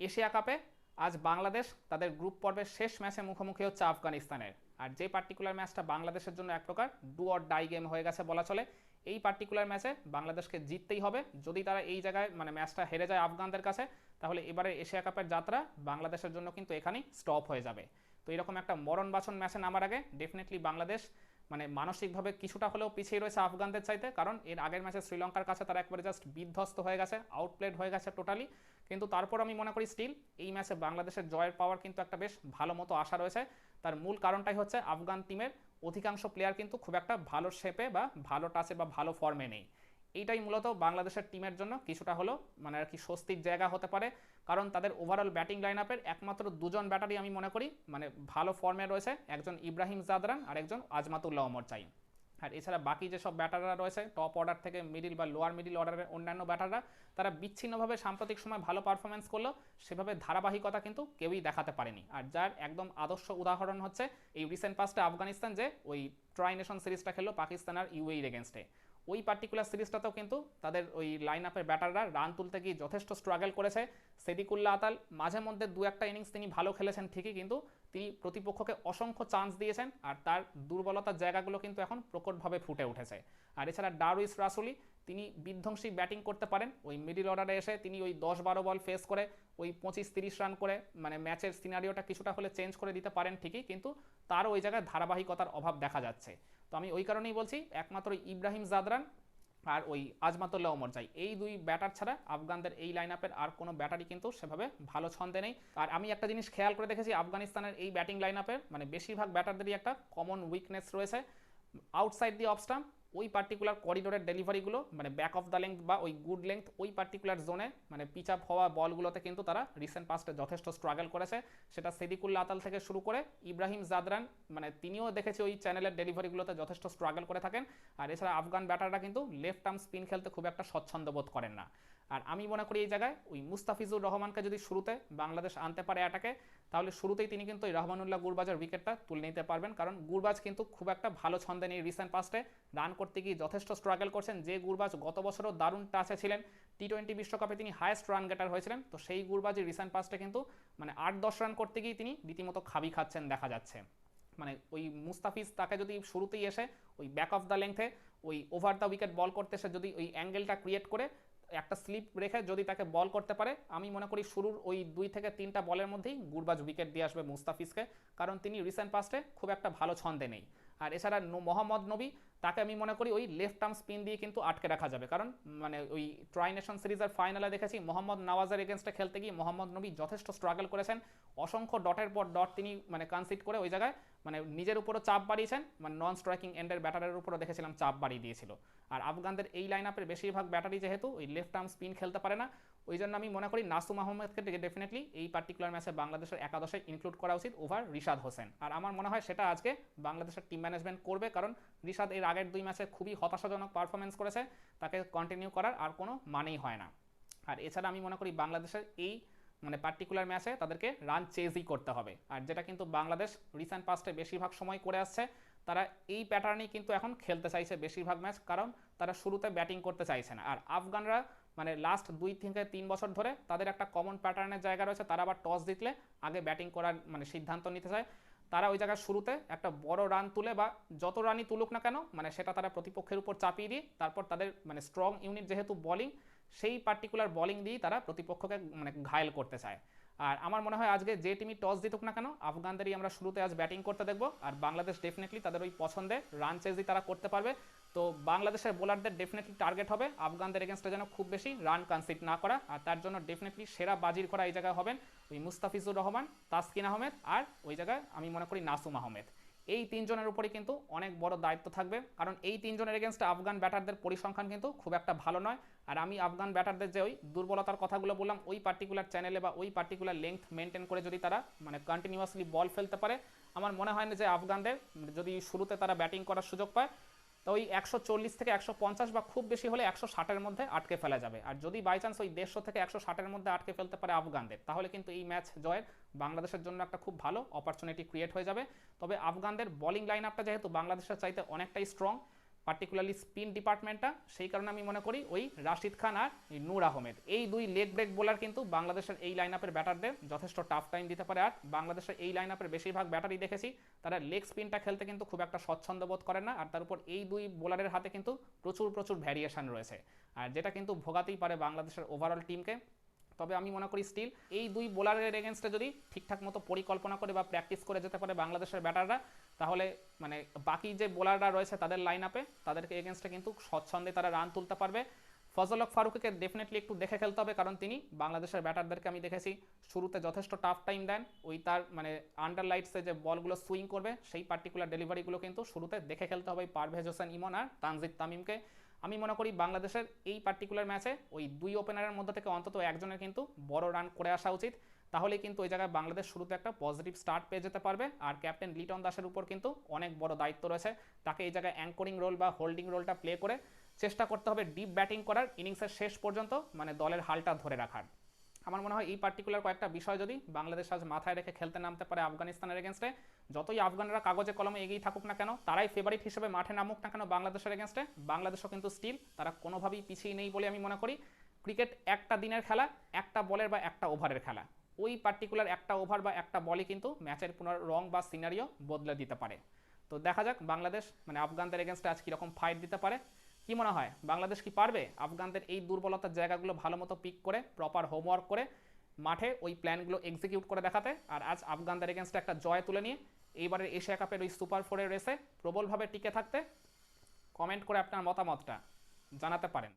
Asia কাপে আজ বাংলাদেশ তাদের গ্রুপ পর্বের শেষ ম্যাচে মুখোমুখি হচ্ছে আফগানিস্তানের। আর যে পার্টিকুলার ম্যাচটা বাংলাদেশের জন্য এক প্রকার ডু অর ডাই গেম হয়ে গেছে বলা চলে, এই পার্টিকুলার ম্যাচে বাংলাদেশকে জিততেই হবে। যদি তারা এই জায়গায় মানে ম্যাচটা হেরে যায় আফগানদের কাছে, তাহলে এবারে এশিয়া কাপের যাত্রা বাংলাদেশের জন্য কিন্তু এখানেই স্টপ হয়ে যাবে। তো এরকম একটা মরণ বাছন ম্যাচে নামার আগে ডেফিনেটলি বাংলাদেশ মানে মানসিকভাবে কিছুটা হলেও পিছিয়ে রয়েছে আফগানদের চাইতে, কারণ এর আগের ম্যাচে শ্রীলঙ্কার কাছে তারা একবারে জাস্ট বিধ্বস্ত হয়ে গেছে আউটপ্লেড হয়ে গেছে টোটালি কিন্তু তারপর আমি মনে করি স্টিল এই ম্যাচে বাংলাদেশের জয়ের পাওয়ার কিন্তু একটা বেশ ভালো মতো আশা রয়েছে। তার মূল কারণটাই হচ্ছে আফগান টিমের অধিকাংশ প্লেয়ার কিন্তু খুব একটা ভালো শেপে বা ভালো টাচে বা ভালো ফর্মে নেই। এইটাই মূলত বাংলাদেশের টিমের জন্য। কিছুটা হলো মানে আর কি স্বস্তির জায়গা হতে পারে। কারণ তাদের ওভারঅল ব্যাটিং লাইন আপের একমাত্র দুজন ব্যাটারই আমি মনে করি মানে ভালো ফর্মে রয়েছে একজন ইব্রাহিম জাদরান আর একজন আজমাতুল্লাহ অমর চাই আর এছাড়া বাকি যেসব ব্যাটাররা রয়েছে টপ অর্ডার থেকে মিডিল বা লোয়ার মিডিল অর্ডারের অন্যান্য ব্যাটাররা তারা বিচ্ছিন্নভাবে সাম্প্রতিক সময় ভালো পারফরমেন্স করল সেভাবে ধারাবাহিকতা কিন্তু কেউই দেখাতে পারেনি। আর যার একদম আদর্শ উদাহরণ হচ্ছে এই রিসেন্ট পাস্টে আফগানিস্তান যে ওই ট্রাই নেশন সিরিজটা খেললো পাকিস্তান আর ইউএইর এগেনস্টে ওই পার্টিকুলার সিরিজটাতেও কিন্তু তাদের ওই লাইন আপের ব্যাটাররা রান তুলতে গিয়ে যথেষ্ট স্ট্রাগল করেছে। সেদিকুল্লা আতাল, মাঝে মধ্যে দু একটা ইনিংস তিনি ভালো খেলেছেন ঠিকই, কিন্তু তিনি প্রতিপক্ষকে অসংখ্য চান্স দিয়েছেন আর তার দুর্বলতার জায়গাগুলো কিন্তু এখন প্রকটভাবে ফুটে উঠেছে। আর এছাড়া ডারুইস রাসুলি তিনি বিধ্বংসী ব্যাটিং করতে পারেন। ওই মিডিল অর্ডারে এসে তিনি ওই দশ বারো বল ফেস করে, ওই পঁচিশ তিরিশ রান করে মানে ম্যাচের সিনারিওটা কিছুটা হলে চেঞ্জ করে দিতে পারেন ঠিকই, কিন্তু তারও ওই জায়গায় ধারাবাহিকতার অভাব দেখা যাচ্ছে। তো আমি ওই কারণেই বলছি, একমাত্র ইব্রাহিম জাদরান আর ওই আজমাতুল্লাহ ওমর চাই এই দুই ব্যাটার ছাড়া আফগানদের এই লাইন আপের আর কোনো ব্যাটারই কিন্তু সেভাবে ভালো ছন্দে নেই। আর আমি একটা জিনিস খেয়াল করে দেখেছি, আফগানিস্তানের এই ব্যাটিং লাইন আপের মানে বেশিরভাগ ব্যাটারদেরই একটা কমন উইকনেস রয়েছে। আউটসাইড দি অফ স্টাম্প ওই পার্টিকুলার করিডোরের ডেলিভারিগুলো মানে ব্যাক অফ দ্য লেংথ বা ওই গুড লেংথ ওই পার্টিকুলার জোনে মানে পিচ আপ হওয়া বলগুলোতে কিন্তু তারা রিসেন্ট পাস্টে যথেষ্ট স্ট্রাগল করেছে। সেটা সেদিকুল্লা আতাল থেকে শুরু করে ইব্রাহিম জাদরান মানে তিনিও দেখেছি ওই চ্যানেলের ডেলিভারিগুলোতে যথেষ্ট স্ট্রাগল করে থাকেন। আর এছাড়া আফগান ব্যাটাররা কিন্তু লেফট আর্ম স্পিন খেলতে খুব একটা স্বচ্ছন্দ বোধ করেন না। আর আমি মনে করি এই জায়গায় ওই মুস্তাফিজুর রহমানকে যদি শুরুতে বাংলাদেশ আনতে পারে অ্যাটাকে তাহলে শুরুতেই তিনি কিন্তু ওই রহমানুল্লাহ গুরবাজের উইকেটটা তুলে নিতে পারবেন। কারণ গুরবাজ কিন্তু খুব একটা ভালো ছন্দে নেই রিসেন্ট পাস্টে রান করতে গিয়ে যথেষ্ট স্ট্রাগল করছেন। যে গুরবাজ গত বছরও দারুণ টাচে ছিলেন। টি টোয়েন্টি বিশ্বকাপে তিনি হায়েস্ট রান গেটার হয়েছিলেন। তো সেই গুরবাজের রিসেন্ট পাস্টে কিন্তু মানে আট দশ রান করতে গিয়ে তিনি রীতিমতো খাবি খাচ্ছেন দেখা যাচ্ছে। মানে ওই মুস্তাফিজ তাকে যদি শুরুতেই এসে ওই ব্যাক অফ দ্য লেংথে ওই ওভার দ্য উইকেট বল করতে এসে যদি ওই অ্যাঙ্গেলটা ক্রিয়েট করে একটা স্লিপ রেখে যদি তাকে বল করতে পারে, আমি মনে করি শুরুর ওই দুই থেকে তিনটা বলের মধ্যেই গুরবাজ উইকেট দিয়ে আসবে মুস্তাফিজকে। কারণ তিনি রিসেন্ট পাস্টে খুব একটা ভালো ছন্দে নেই। আর এছাড়া মোহাম্মদ নবী, তাকে আমি মনে করি ওই লেফট আর্ম স্পিন দিয়ে কিন্তু আটকে রাখা যাবে। কারণ মানে ওই ট্রাই নেশন সিরিজের ফাইনালে দেখেছি, মোহাম্মদ নওয়াজের এগেনস্টে খেলতে গিয়ে মোহাম্মদ নবী যথেষ্ট স্ট্রাগল করেছেন। অসংখ্য ডটের পর ডট তিনি মানে কনসিড করে ওই জায়গায় মানে নিজের উপরও চাপ বাড়িয়েছেন। মানে নন স্ট্রাইকিং এন্ডের ব্যাটারের উপরও দেখেছিলাম চাপ বাড়িয়ে দিয়েছিল। আর আফগানদের এই লাইন আপের বেশিরভাগ ব্যাটারি যেহেতু, ওই লেফট আর্ম স্পিন খেলতে পারে না। ওই জন্য আমি মনে করি নাসুম আহমেদকে ডেফিনেটলি এই পার্টিকুলার ম্যাচে বাংলাদেশের একাদশে ইনক্লুড করা উচিত ওভার রিশাদ হোসেন। আর আমার মনে হয় সেটা আজকে বাংলাদেশের টিম ম্যানেজমেন্ট করবে কারণ রিশাদ এর আগের দুই ম্যাচে খুবই হতাশাজনক পারফরমেন্স করেছে, তাকে কন্টিনিউ করার আর কোনো মানেই হয় না। আর এছাড়া আমি মনে করি বাংলাদেশের এই মানে পার্টিকুলার ম্যাচে তাদেরকে রান চেজই করতে হবে। আর যেটা কিন্তু বাংলাদেশ রিসেন্ট পাস্টে বেশিরভাগ সময় করে আসছে, তারা এই প্যাটার্নেই কিন্তু এখন খেলতে চাইছে বেশিরভাগ ম্যাচ কারণ তারা শুরুতে ব্যাটিং করতে চাইছে না। আর আফগানরা মানে লাস্ট দুই থেকে তিন বছর ধরে তাদের একটা কমন প্যাটার্নের জায়গা রয়েছে, তারা আবার টস জিতলে আগে ব্যাটিং করার মানে সিদ্ধান্ত নিতে চায়। তারা ওই জায়গায় শুরুতে একটা বড় রান তুলে বা যত রানই তুলুক না কেন মানে সেটা তারা প্রতিপক্ষের উপর চাপিয়ে দিয়ে তারপর তাদের মানে স্ট্রং ইউনিট যেহেতু বলিং সেই পার্টিকুলার বলিং দিয়েই তারা প্রতিপক্ষকে মানে ঘায়েল করতে চায়। আর আমার মনে হয় আজকে যে টিমই টস জিতুক না কেন, আফগানদেরই আমরা শুরুতে আজ ব্যাটিং করতে দেখব। আর বাংলাদেশ ডেফিনেটলি তাদের ওই পছন্দের রান চেজই তারা করতে পারবে। তো বাংলাদেশের বোলারদের ডেফিনেটলি টার্গেট হবে, আফগানদের এগেনস্টে যেন খুব বেশি রান কনসিড না করা। আর তার জন্য ডেফিনেটলি সেরা বাজির করা এই জায়গায় হবেন ওই মুস্তাফিজুর রহমান, তাসকিন আহমেদ আর ওই জায়গায় আমি মনে করি নাসুম আহমেদ। এই তিনজনের উপরে কিন্তু অনেক বড় দায়িত্ব থাকবে। কারণ এই তিনজনের এগেনস্টে আফগান ব্যাটারদের পরিসংখ্যান কিন্তু খুব একটা ভালো নয়। আর আমি আফগান ব্যাটারদের যে ওই দুর্বলতার কথাগুলো বললাম, ওই পার্টিকুলার চ্যানেলে বা ওই পার্টিকুলার লেন্থ মেনটেন করে যদি তারা মানে কন্টিনিউয়াসলি বল ফেলতে পারে, আমার মনে হয় না যে আফগানদের যদি শুরুতে তারা ব্যাটিং করার সুযোগ পায় তো ওই একশো চল্লিশ থেকে একশো পঞ্চাশ বা খুব বেশি হলে একশো ষাটের মধ্যে আটকে ফেলা যাবে। আর যদি বাই চান্স ওই দেড়শো থেকে একশো ষাটের মধ্যে আটকে ফেলতে পারে আফগানদের, তাহলে কিন্তু এই ম্যাচ জয়ের বাংলাদেশের জন্য একটা খুব ভালো অপরচুনিটি ক্রিয়েট হয়ে যাবে। তবে আফগানদের বলিং লাইন আপটা যেহেতু বাংলাদেশের চাইতে অনেকটাই স্ট্রং পার্টিকুলারলি স্পিন ডিপার্টমেন্টটা সেই কারণে আমি মনে করি ওই রাশিদ খান আর নূর আহমেদ। এই দুই লেগ ব্রেক বোলার কিন্তু বাংলাদেশের এই লাইন আপের ব্যাটারদের যথেষ্ট টাফ টাইম দিতে পারে। আর বাংলাদেশের এই লাইন আপের বেশিরভাগ ব্যাটারই দেখেছি, তারা লেগ স্পিনটা খেলতে কিন্তু খুব একটা স্বচ্ছন্দ বোধ করে না। আর তার উপর এই দুই বোলারের হাতে কিন্তু প্রচুর প্রচুর ভ্যারিয়েশন রয়েছে। আর যেটা কিন্তু ভোগাতেই পারে বাংলাদেশের ওভারঅল টিমকে তবে আমি মনে করি স্টিল এই দুই বোলারের এগেনস্টে যদি ঠিকঠাক মতো পরিকল্পনা করে বা প্র্যাকটিস করে যেতে পারে বাংলাদেশের ব্যাটাররা তাহলে মানে বাকি যে বোলাররা রয়েছে তাদের লাইন আপে তাদেরকে এগেনস্টে কিন্তু স্বচ্ছন্দে তারা রান তুলতে পারবে। ফজল ফারুককে ডেফিনেটলি একটু দেখে খেলতে হবে কারণ তিনি বাংলাদেশের ব্যাটারদেরকে আমি দেখেছি শুরুতে যথেষ্ট টাফ টাইম দেন। ওই তার মানে আন্ডার লাইটসে যে বলগুলো সুইং করবে, সেই পার্টিকুলার ডেলিভারিগুলো কিন্তু শুরুতে দেখে খেলতে হবে পারভেজ হোসেন ইমন আর তানজিদ তামিমকে। আমি মনে করি বাংলাদেশের এই পার্টিকুলার ম্যাচে ওই দুই ওপেনারের মধ্যে থেকে অন্তত একজনের কিন্তু বড় রান করে আসা উচিত। তাহলেই কিন্তু ওই জায়গায় বাংলাদেশ শুরুতে একটা পজিটিভ স্টার্ট পেয়ে যেতে পারবে আর ক্যাপ্টেন লিটন দাসের উপর কিন্তু অনেক বড় দায়িত্ব রয়েছে। তাকে এই জায়গায় অ্যাঙ্করিং রোল বা হোল্ডিং রোলটা প্লে করে চেষ্টা করতে হবে ডিপ ব্যাটিং করার। ইনিংসের শেষ পর্যন্ত মানে দলের হালটা ধরে রাখার। আমার মনে হয় এই পার্টিকুলার কয়েকটা বিষয় যদি বাংলাদেশ আজ মাথায় রেখে খেলতে নামতে পারে আফগানিস্তানের এগেনস্টে যতই আফগানরা কাগজে কলমে এগিয়ে থাকুক না কেন, তারাই ফেভারিট হিসেবে মাঠে নামুক না কেন বাংলাদেশের এগেনস্টে বাংলাদেশও কিন্তু স্টিল তারা কোনোভাবেই পিছিয়ে নেই বলে আমি মনে করি। ক্রিকেট একটা দিনের খেলা, একটা বলের বা একটা ওভারের খেলা। ওই পার্টিকুলার একটা ওভার বা একটা বলই কিন্তু ম্যাচের পুনর রং বা সিনারিও বদলে দিতে পারে। তো দেখা যাক বাংলাদেশ মানে আফগানদের এগেনস্টে আজ কীরকম ফাইট দিতে পারে। কি মনে হয়? বাংলাদেশ কি পারবে? আফগানদের এই দুর্বলতার জায়গাগুলো ভালো মতো পিক করে প্রপার হোমওয়ার্ক করে, মাঠে ওই প্ল্যানগুলো এক্সিকিউট করে দেখাতে। আর আজ আফগানদের এগেনস্টে একটা জয় তুলে নিয়ে, এইবারের এশিয়া কাপের ওই সুপার ফোরের রেসে প্রবলভাবে টিকে থাকতে কমেন্ট করে আপনার মতামতটা জানাতে পারেন।